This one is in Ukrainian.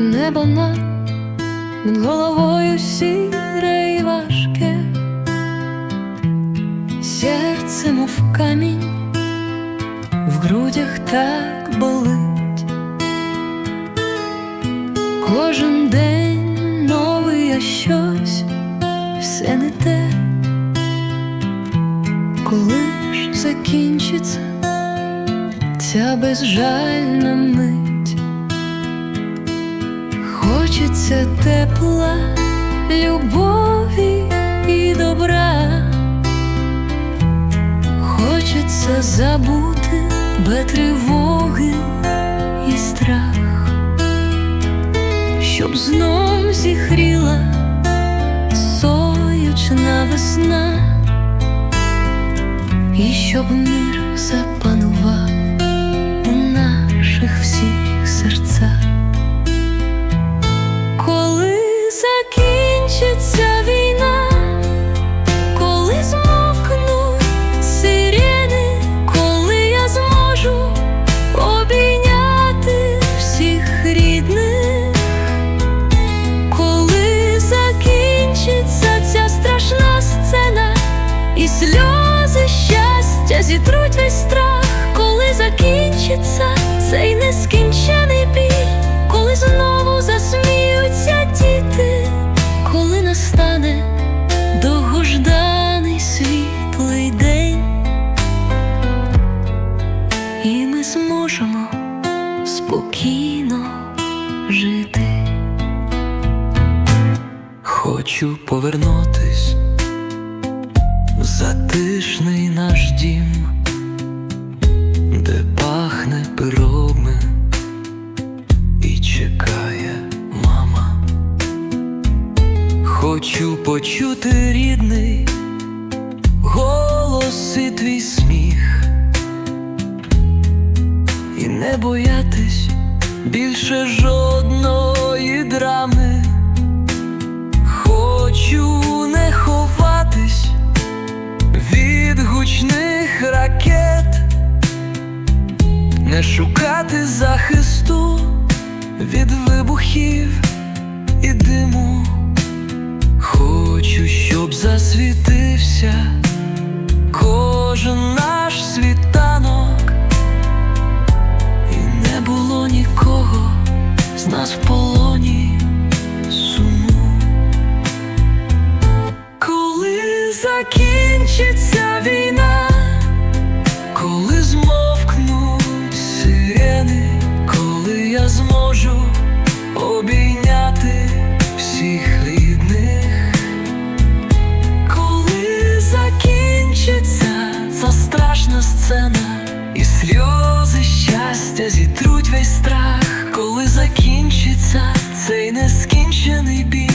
небо над головою сіре і важке, серце, мов камінь, в грудях так болить. Кожен день новий, а щось все не те, коли ж закінчиться ця безжальна Хочеться тепла, любові і добра, хочеться забути без тривоги і страх, щоб знов зігріла соючна весна, і щоб мир запанував зітруть весь страх, коли закінчиться цей нескінчений біль, коли знову засміються діти, коли настане довгожданий світлий день, і ми зможемо спокійно жити. Хочу повернутись затишний наш дім, де пахне пироми і чекає мама. Хочу почути рідний голос і твій сміх, і не боятись більше жодної драми. Хочу шукати захисту від вибухів і диму. Хочу, щоб засвітився кожен наш світанок, і не було нікого з нас в полоні суму. Коли закінчиться війна, страшна сцена, і сльози щастя зітруть весь страх, коли закінчиться цей нескінчений біль.